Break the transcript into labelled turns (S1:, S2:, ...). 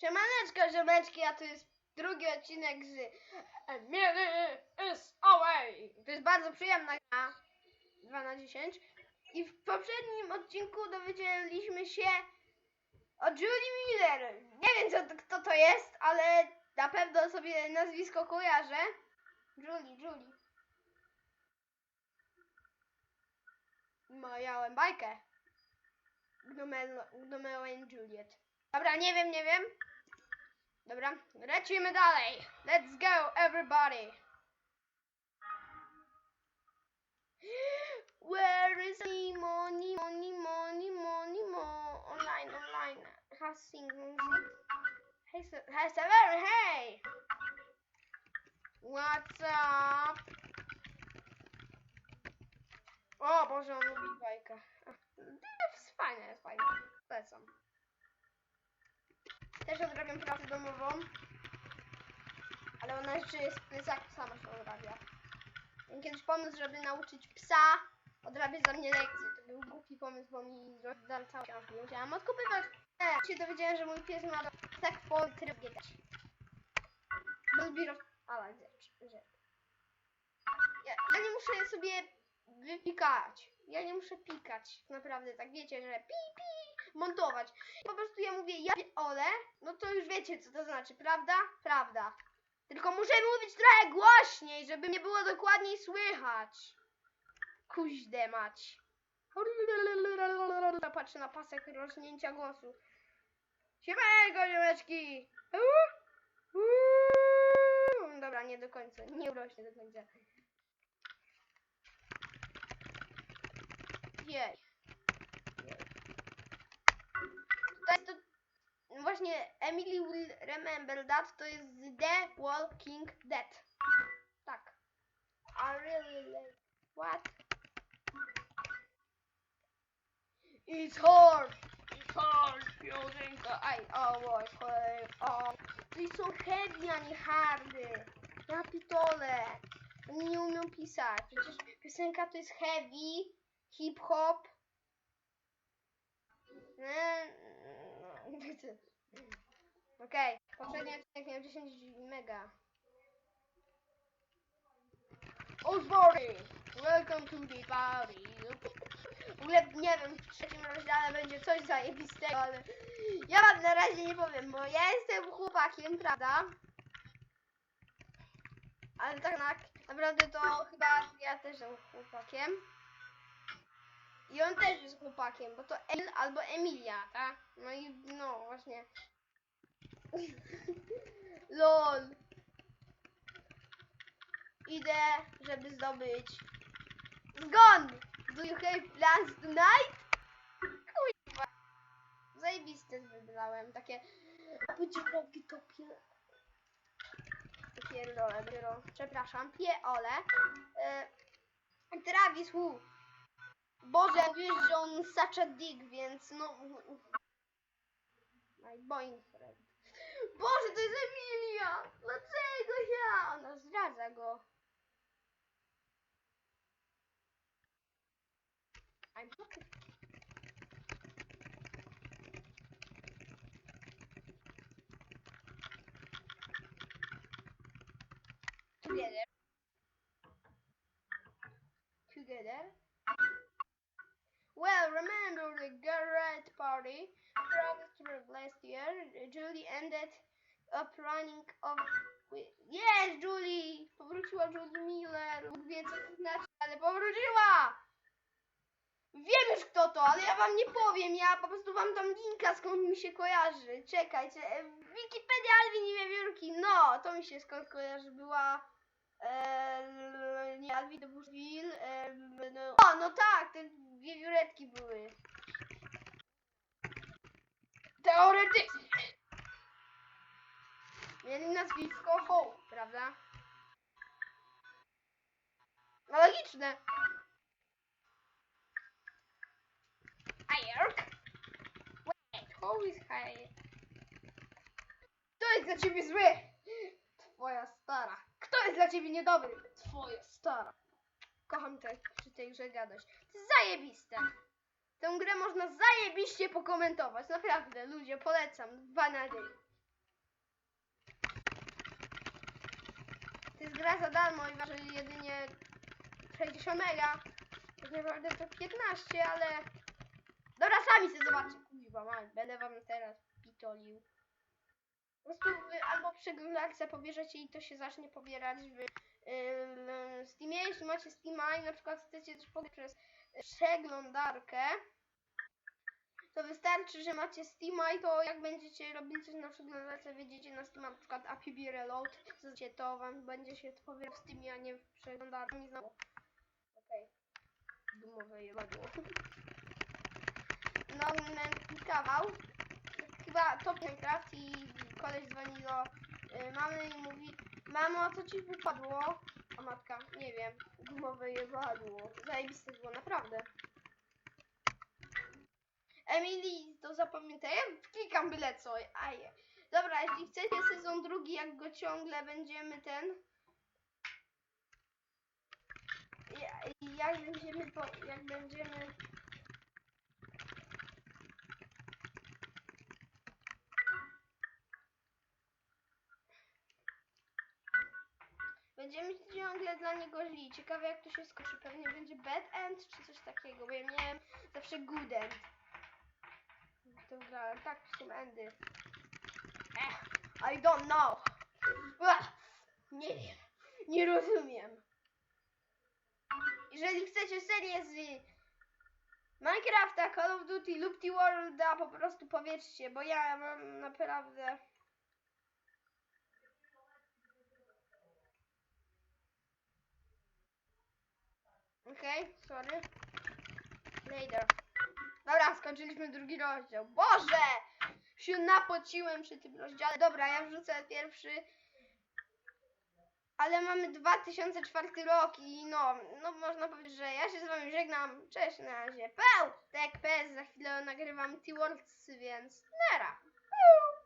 S1: Siemaneczko, ziomeczki, a to jest drugi odcinek z Emily is away. To jest bardzo przyjemna gra, 2 na 10. I w poprzednim odcinku dowiedzieliśmy się o Julie Miller. Nie wiem, co, to- kto to jest, ale na pewno sobie nazwisko kojarzę. Julie, Julie. Moją bajkę. Gnomeo and Juliet. Dobra, nie wiem, nie wiem. Dobra, lecimy dalej. Let's go, everybody. Where is me? Money, money, money, money, mo. Online, online. Hacing music. Hey, hey, Sever, hey! What's up? O Boże, on lubi bajkę. Fajne, jest fajne. Lecą. Też odrabiam pracę domową. Ale ona jeszcze jest w plecaku, sama się odrabia. Miałem kiedyś pomysł, żeby nauczyć psa odrabiać za mnie lekcje. To był głupi pomysł, bo mi rozdal całą książkę. Musiałam odkupywać. E, się dowiedziałem, że mój pies ma tak po trybie też. Lubi roz... Ale rzecz, rzecz. Ja, ja nie muszę sobie wypikać. Ja nie muszę pikać. Naprawdę, tak wiecie, że pi, pi, montować. Po prostu ja mówię, ja ole, no to już wiecie, co to znaczy, prawda? Prawda. Tylko muszę mówić trochę głośniej, żeby mnie było dokładniej słychać. Kuźdę mać. Patrzę na pasek rośnięcia głosu. Siemanko, ziomeczki! Dobra, nie do końca, nie urośnie do końca. Jej. To jest to... Właśnie Emily will remember that to jest The Walking Dead. Tak. I really like... What? It's hard! It's hard! Piosenka! Aj, o, was o. Czyli są heavy, a nie hardy. Na pitole. Oni nie umią pisać. Przecież piosenka to jest heavy, hip-hop. Okej, poprzedni odcinek miał 10 mega. Osborne! Welcome to the party! W ogóle nie wiem, w trzecim rozdziale będzie coś zajebistego, ale ja wam na razie nie powiem, bo ja jestem chłopakiem, prawda? Ale tak na- naprawdę to chyba ja też jestem chłopakiem. I on też jest chłopakiem, bo to Emil albo Emilia, tak? No i no właśnie. LOL. Idę, żeby zdobyć zgon! Do you have plans tonight? Kurwa. Zajebiste wybrałem, takie budzikowi to pie... Pierdolę, dopiero, przepraszam, pieole. E, Travis Wu. Boże, wiesz, że on such a dick, więc no... My boyfriend. Boże, to jest Emilia! Dlaczego ja? Ona zdradza go. I'm remember the garage party from last year? Julie ended up running off with... Yes, Julie! Powróciła Julie Miller. Bóg wie, co to znaczy, ale powróciła! Wiem już kto to, ale ja wam nie powiem. Ja po prostu wam dam linka, skąd mi się kojarzy. Czekajcie. e, Wikipedia Alwin i Wiewiórki. No, to mi się skąd kojarzy. Była... E, nie, Alwin to Bushville. E, no, o, no tak, te wiewióretki były. Teoretycznie. Mieli nazwisko Hope, prawda? No logiczne. Hayek? Wait, who is Hayek? Kto jest dla ciebie zły? Twoja stara kto jest dla ciebie niedobry? Twoja stara. Kocham te, przy tej grze gadać. To jest zajebiste. Tę grę można zajebiście pokomentować. Naprawdę, ludzie, polecam. Dwa na dzień. To jest gra za darmo i waży jedynie 60 mega. Tak naprawdę to 15, ale... Dobra, sami sobie zobaczcie. Kuźba, mam. Będę wam teraz pitolił. Po prostu wy albo w przeglądarce pobierzecie i to się zacznie pobierać w ym, Steamie. Jeśli macie Steama i na przykład chcecie coś pobrać przez przeglądarkę, to wystarczy, że macie Steama i to jak będziecie robili coś na przeglądarce, wjedziecie na Steama, na przykład APB Reload, zaznaczycie to, wam będzie się to powiela w Steamie, a nie w przeglądarce. Nie znowu. Okej. Dumowe jebadło. No, mm, kawał. Chyba top Minecraft i koleś do y, mamy i mówi Mamo, co ci wypadło? A matka, nie wiem, gumowe jebadło. Zajebiste było, naprawdę. Emily, to zapamiętaj, ja klikam byle co, aje. Dobra, jeśli chcecie sezon drugi, jak go ciągle będziemy ten... Ja- Jak będziemy, po, jak. Będziemy ciągle dla niego źli. Ciekawe jak to się skończy. Pewnie będzie bad end czy coś takiego, bo ja miałem zawsze good end. To grałem. Tak, są endy. I don't know. Nie. Nie rozumiem. Jeżeli chcecie serię z Minecrafta, Call of Duty lub T-Worlda, po prostu powiedzcie, bo ja mam naprawdę... Okej, sorry. Later. Dobra, skończyliśmy drugi rozdział. Boże! Się napociłem przy tym rozdziale. Dobra, ja wrzucę pierwszy. Ale mamy 2004 rok i no, no można powiedzieć, że ja się z wami żegnam. Cześć na razie. Peł! Tak, PS, za chwilę nagrywam T-Worlds, więc. Peł!